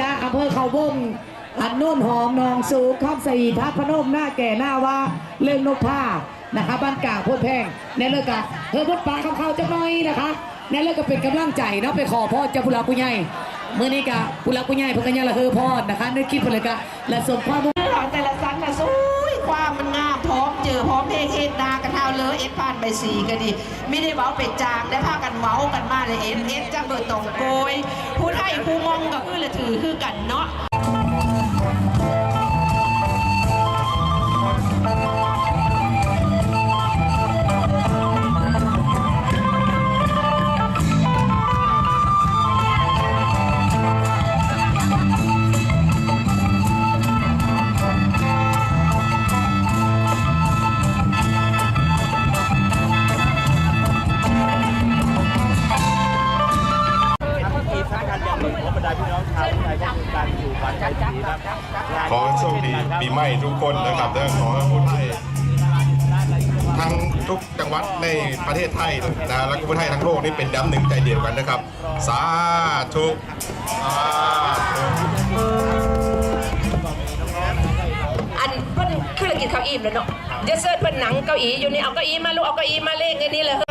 จากอำเภอเขาวงอันโน่นหอมนองสูงข้ามสีทับพนมหน้าแก่หน้าว่าเรื่องนกท่านะคะบ้านกลางโพดแพงในเลิกกะเฮ้ยพดปลาคำเขาจะน้อยนะคะในเลิกก็เป็นกำลังใจเนาะไปขอพ่อเจ้าผู้หลักผู้ใหญ่เมื่อนี้กะผู้หลักผู้ใหญ่พิ่งกันยังละเฮอพ่อนะคะนึกคิดไปเลยกะและสมความมุ่งแต่ละสันนะสวยความมันงามพร้อมเจอพร้อมเพศเทศนากันเท่าเลยเอ็ดผ่านไปสีก็ดีไม่ได้เว้าไปจางได้พากันเว้ากันมาเลยเอ็ดเอ็ดจังเบิดตรงโกย ผู้ไทยผู้มองก็คือละถือคือกันเนาะ ขอให้โชคดีปีใหม่ทุกคนนะครับและขอให้คนไทยทั้งทุกจังหวัดในประเทศไทยนะและก็คนไทยทั้งโลกนี่เป็นย้ำหนึ่งใจเดียวกันนะครับ สาธุสาธุอันเพิ่นคือกินข้าวอิ่มแล้วเนาะเดี๋ยวเสิร์ชเพิ่นหนังเก้าอี้อยู่นี่เอาเก้าอี้มาลูกเอาเก้าอี้มาเล่นกันนี่เลย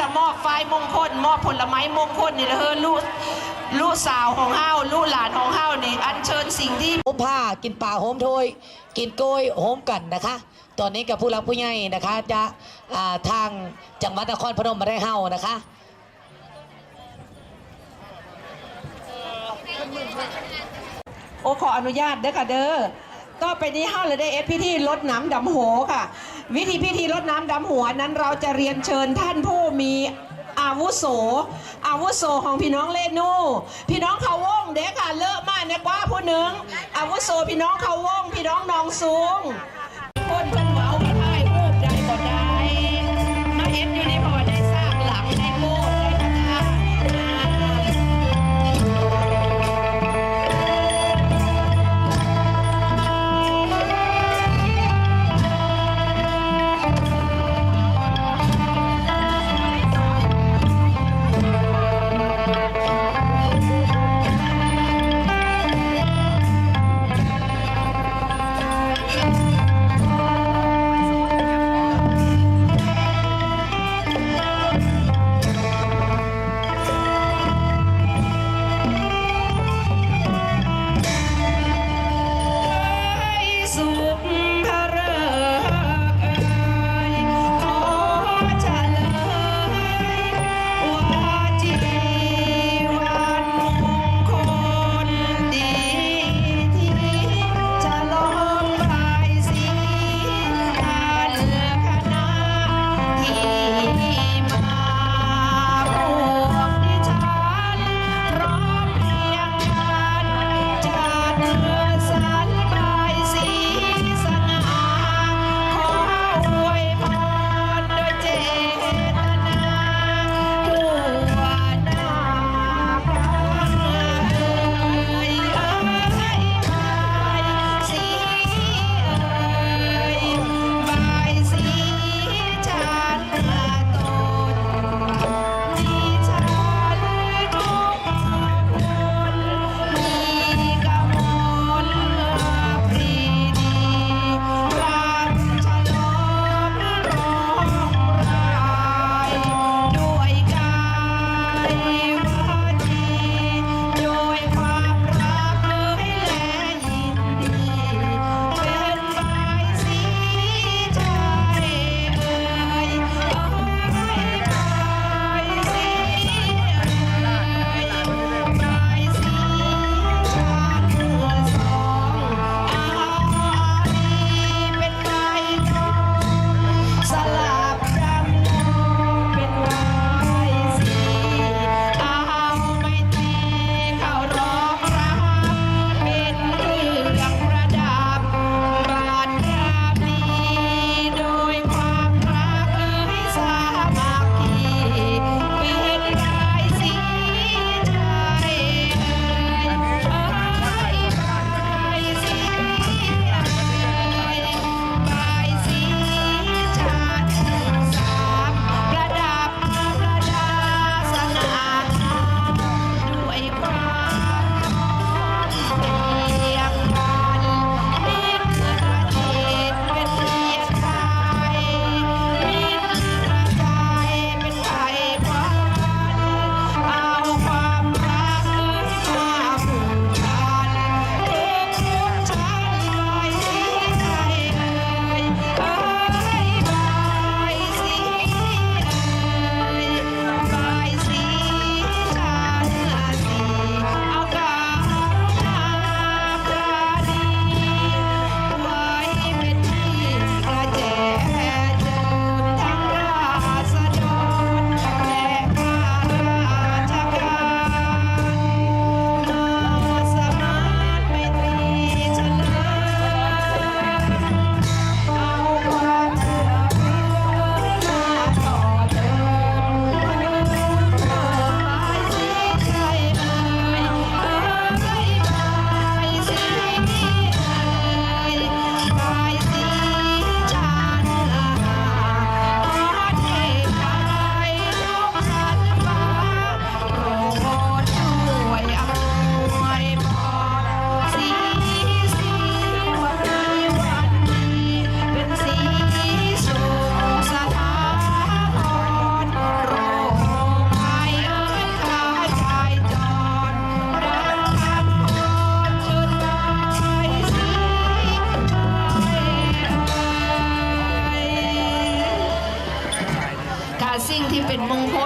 ละมอบไฟมงคลมอบผลไม้มงคลนี่ละเฮอลูกลูกสาวของเฮาลูกหลานของเฮานี่อัญเชิญสิ่งที่โหมผ้ากินป่าโหมโทย กินโกยโหมกันนะคะ ตอนนี้กับผู้หลักผู้ใหญ่นะคะ จะอ่าทางจังหวัดนครพนมมาได้เฮานะคะโอ้ขออนุญาตเด้อค่ะเด้อ ก็ไปนี้ห้าเลยได้เอพิธีลดน้ำดำหัวค่ะ วิธีพิธีลดน้ำดำหัวนั้นเราจะเรียนเชิญท่านผู้มีอาวุโส อาวุโสของพี่น้องเลนูพี่น้องเขาวงเด็กค่ะเลอะมากเนี่ยกว่าผู้หนึ่งอาวุโสพี่น้องเขาวงพี่น้องนองสูง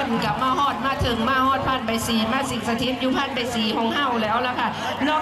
นกับมาฮอดมาถึงมาฮอดพันใบสีมาสิงสถิตอยู่พันใบสีของเฮาแล้วล่ะค่ะนอก